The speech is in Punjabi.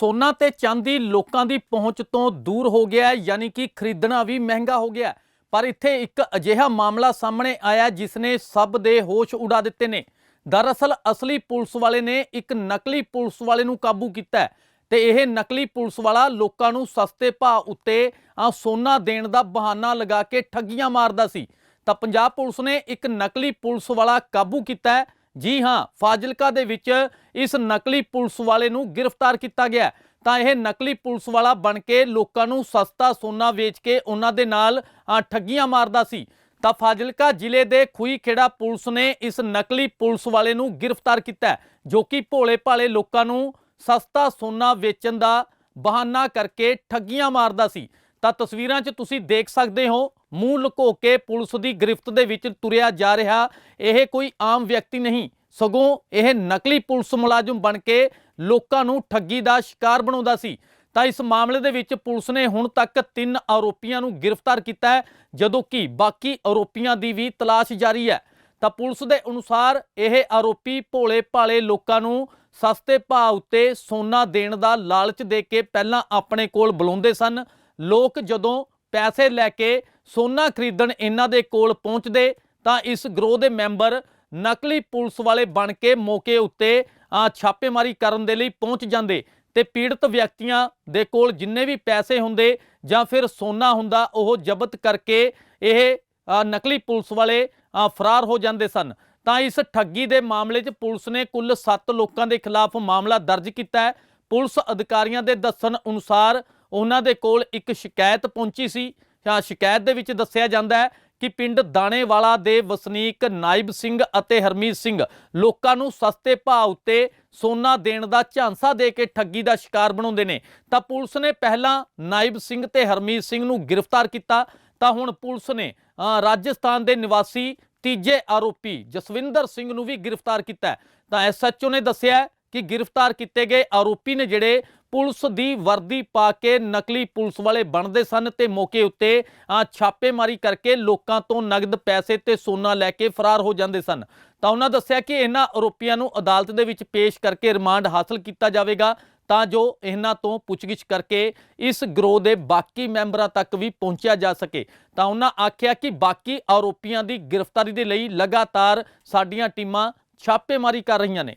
ਸੋਨਾ ਤੇ ਚਾਂਦੀ ਲੋਕਾਂ ਦੀ ਪਹੁੰਚ ਤੋਂ ਦੂਰ ਹੋ ਗਿਆ ਹੈ, ਯਾਨੀ ਕਿ ਖਰੀਦਣਾ ਵੀ ਮਹਿੰਗਾ ਹੋ ਗਿਆ ਪਰ ਇੱਥੇ ਇੱਕ ਅਜਿਹਾ ਮਾਮਲਾ ਸਾਹਮਣੇ ਆਇਆ ਜਿਸ ਨੇ ਸਭ ਦੇ ਹੋਸ਼ ਉਡਾ ਦਿੱਤੇ ਨੇ। ਦਰਅਸਲ ਅਸਲੀ ਪੁਲਿਸ ਵਾਲੇ ਨੇ ਇੱਕ ਨਕਲੀ ਪੁਲਿਸ ਵਾਲੇ ਨੂੰ ਕਾਬੂ ਕੀਤਾ ਹੈ ਤੇ ਇਹ ਨਕਲੀ ਪੁਲਿਸ ਵਾਲਾ ਲੋਕਾਂ ਨੂੰ ਸਸਤੇ ਭਾਅ ਉੱਤੇ ਆ ਸੋਨਾ ਦੇਣ ਦਾ ਬਹਾਨਾ ਲਗਾ ਕੇ ਠੱਗੀਆਂ ਮਾਰਦਾ ਸੀ। ਤਾਂ ਪੰਜਾਬ ਪੁਲਿਸ ਨੇ ਇੱਕ ਨਕਲੀ ਪੁਲਿਸ ਵਾਲਾ ਕਾਬੂ ਕੀਤਾ ਜੀ ਹਾਂ, ਫਾਜ਼ਿਲਕਾ ਦੇ ਵਿੱਚ ਇਸ ਨਕਲੀ ਪੁਲਿਸ ਵਾਲੇ ਨੂੰ ਗ੍ਰਿਫਤਾਰ ਕੀਤਾ ਗਿਆ ਤਾਂ ਇਹ ਨਕਲੀ ਪੁਲਿਸ ਵਾਲਾ ਬਣ ਕੇ ਲੋਕਾਂ ਨੂੰ ਸਸਤਾ ਸੋਨਾ ਵੇਚ ਕੇ ਉਹਨਾਂ ਦੇ ਨਾਲ ਠੱਗੀਆਂ ਮਾਰਦਾ ਸੀ। ਤਾਂ ਫਾਜ਼ਿਲਕਾ ਜ਼ਿਲ੍ਹੇ ਦੇ ਖੂਈ ਖੇੜਾ ਪੁਲਿਸ ਨੇ ਇਸ ਨਕਲੀ ਪੁਲਿਸ ਵਾਲੇ ਨੂੰ ਗ੍ਰਿਫਤਾਰ ਕੀਤਾ ਜੋ ਕਿ ਭੋਲੇ ਭਾਲੇ ਲੋਕਾਂ ਨੂੰ ਸਸਤਾ ਸੋਨਾ ਵੇਚਣ ਦਾ ਬਹਾਨਾ ਕਰਕੇ ਠੱਗੀਆਂ ਮਾਰਦਾ ਸੀ। ਤਾਂ ਤਸਵੀਰਾਂ 'ਚ ਤੁਸੀਂ ਦੇਖ ਸਕਦੇ ਹੋ ਮੂੰਹ ਲੁਕੋ ਕੇ ਪੁਲਿਸ ਦੀ ਗ੍ਰਿਫਤ ਦੇ ਵਿੱਚ ਤੁਰਿਆ ਜਾ ਰਿਹਾ। ਇਹ ਕੋਈ ਆਮ ਵਿਅਕਤੀ ਨਹੀਂ, ਸਗੋਂ ਇਹ ਨਕਲੀ ਪੁਲਿਸ ਮੁਲਾਜ਼ਮ ਬਣ ਕੇ ਲੋਕਾਂ ਨੂੰ ਠੱਗੀ ਦਾ ਸ਼ਿਕਾਰ ਬਣਾਉਂਦਾ ਸੀ। ਤਾਂ ਇਸ ਮਾਮਲੇ ਦੇ ਵਿੱਚ ਪੁਲਿਸ ਨੇ ਹੁਣ ਤੱਕ ਤਿੰਨ ਆਰੋਪੀਆਂ ਨੂੰ ਗ੍ਰਿਫਤਾਰ ਕੀਤਾ ਹੈ, ਜਦੋਂ ਕਿ ਬਾਕੀ ਆਰੋਪੀਆਂ ਦੀ ਵੀ ਤਲਾਸ਼ ਜਾਰੀ ਹੈ। ਤਾਂ ਪੁਲਿਸ ਦੇ ਅਨੁਸਾਰ ਇਹ ਆਰੋਪੀ ਭੋਲੇ ਭਾਲੇ ਲੋਕਾਂ ਨੂੰ ਸਸਤੇ ਭਾਅ ਉੱਤੇ ਸੋਨਾ ਦੇਣ ਦਾ ਲਾਲਚ ਦੇ ਕੇ ਪਹਿਲਾਂ ਆਪਣੇ ਕੋਲ ਬੁਲਾਉਂਦੇ ਸਨ ਲੋਕ ਜਦੋਂ ਪੈਸੇ ਲੈ ਕੇ ਸੋਨਾ ਖਰੀਦਣ ਇਹਨਾਂ ਦੇ ਕੋਲ ਪਹੁੰਚਦੇ, ਤਾਂ ਇਸ ਗਰੋਹ ਦੇ ਮੈਂਬਰ ਨਕਲੀ ਪੁਲਿਸ ਵਾਲੇ ਬਣ ਕੇ ਮੌਕੇ ਉੱਤੇ ਛਾਪੇਮਾਰੀ ਕਰਨ ਦੇ ਲਈ ਪਹੁੰਚ ਜਾਂਦੇ ਤੇ ਪੀੜਤ ਵਿਅਕਤੀਆਂ ਦੇ ਕੋਲ ਜਿੰਨੇ ਵੀ ਪੈਸੇ ਹੁੰਦੇ ਜਾਂ ਫਿਰ ਸੋਨਾ ਹੁੰਦਾ, ਉਹ ਜ਼ਬਤ ਕਰਕੇ ਇਹ ਨਕਲੀ ਪੁਲਿਸ ਵਾਲੇ ਫਰਾਰ ਹੋ ਜਾਂਦੇ ਸਨ। ਤਾਂ ਇਸ ਠੱਗੀ ਦੇ ਮਾਮਲੇ 'ਚ ਪੁਲਿਸ ਨੇ ਕੁੱਲ 7 ਲੋਕਾਂ ਦੇ ਖਿਲਾਫ ਮਾਮਲਾ ਦਰਜ ਕੀਤਾ ਹੈ। ਪੁਲਿਸ ਅਧਿਕਾਰੀਆਂ ਦੇ ਦੱਸਣ ਅਨੁਸਾਰ ਉਹਨਾਂ ਦੇ ਕੋਲ ਇੱਕ ਸ਼ਿਕਾਇਤ ਪਹੁੰਚੀ ਸੀ। ਜਾਂ ਸ਼ਿਕਾਇਤ ਦੇ ਵਿੱਚ ਦੱਸਿਆ ਜਾਂਦਾ ਹੈ ਕਿ ਪਿੰਡ ਦਾਣੇਵਾਲਾ ਦੇ ਵਸਨੀਕ ਨਾਇਬ ਸਿੰਘ ਅਤੇ ਹਰਮੀਤ ਸਿੰਘ ਲੋਕਾਂ ਨੂੰ ਸਸਤੇ ਭਾਅ ਉੱਤੇ ਸੋਨਾ ਦੇਣ ਦਾ ਝਾਂਸਾ ਦੇ ਕੇ ਠੱਗੀ ਦਾ ਸ਼ਿਕਾਰ ਬਣਾਉਂਦੇ ਨੇ। ਤਾਂ ਪੁਲਿਸ ਨੇ ਪਹਿਲਾਂ ਨਾਇਬ ਸਿੰਘ ਤੇ ਹਰਮੀਤ ਸਿੰਘ ਨੂੰ ਗ੍ਰਿਫਤਾਰ ਕੀਤਾ। ਤਾਂ ਹੁਣ ਪੁਲਿਸ ਨੇ ਰਾਜਸਥਾਨ ਦੇ ਨਿਵਾਸੀ ਤੀਜੇ ਆਰੋਪੀ ਜਸਵਿੰਦਰ ਸਿੰਘ ਨੂੰ ਵੀ ਗ੍ਰਿਫਤਾਰ ਕੀਤਾ ਹੈ। ਤਾਂ ਐਸਐਚਓ ਨੇ ਦੱਸਿਆ ਕਿ ਗ੍ਰਿਫਤਾਰ ਕੀਤੇ ਗਏ ਆਰੋਪੀ ਨੇ ਜਿਹੜੇ ਪੁਲਿਸ ਦੀ ਵਰਦੀ ਪਾ ਕੇ ਨਕਲੀ ਪੁਲਿਸ ਵਾਲੇ ਬਣਦੇ ਸਨ ਤੇ ਮੌਕੇ ਉੱਤੇ ਛਾਪੇਮਾਰੀ ਕਰਕੇ ਲੋਕਾਂ ਤੋਂ ਨਗਦ ਪੈਸੇ ਤੇ ਸੋਨਾ ਲੈ ਕੇ ਫਰਾਰ ਹੋ ਜਾਂਦੇ ਸਨ। ਤਾਂ ਉਹਨਾਂ ਦੱਸਿਆ ਕਿ ਇਹਨਾਂ ਆਰੋਪੀਆਂ ਨੂੰ ਅਦਾਲਤ ਦੇ ਵਿੱਚ ਪੇਸ਼ ਕਰਕੇ ਰਿਮਾਂਡ ਹਾਸਲ ਕੀਤਾ ਜਾਵੇਗਾ, ਤਾਂ ਜੋ ਇਹਨਾਂ ਤੋਂ ਪੁੱਛਗਿੱਛ ਕਰਕੇ ਇਸ ਗਰੋਹ ਦੇ ਬਾਕੀ ਮੈਂਬਰਾਂ ਤੱਕ ਵੀ ਪਹੁੰਚਿਆ ਜਾ ਸਕੇ। ਤਾਂ ਉਹਨਾਂ ਆਖਿਆ ਕਿ ਬਾਕੀ ਆਰੋਪੀਆਂ ਦੀ ਗ੍ਰਿਫਤਾਰੀ ਦੇ ਲਈ ਲਗਾਤਾਰ ਸਾਡੀਆਂ ਟੀਮਾਂ ਛਾਪੇਮਾਰੀ ਕਰ ਰਹੀਆਂ ਨੇ।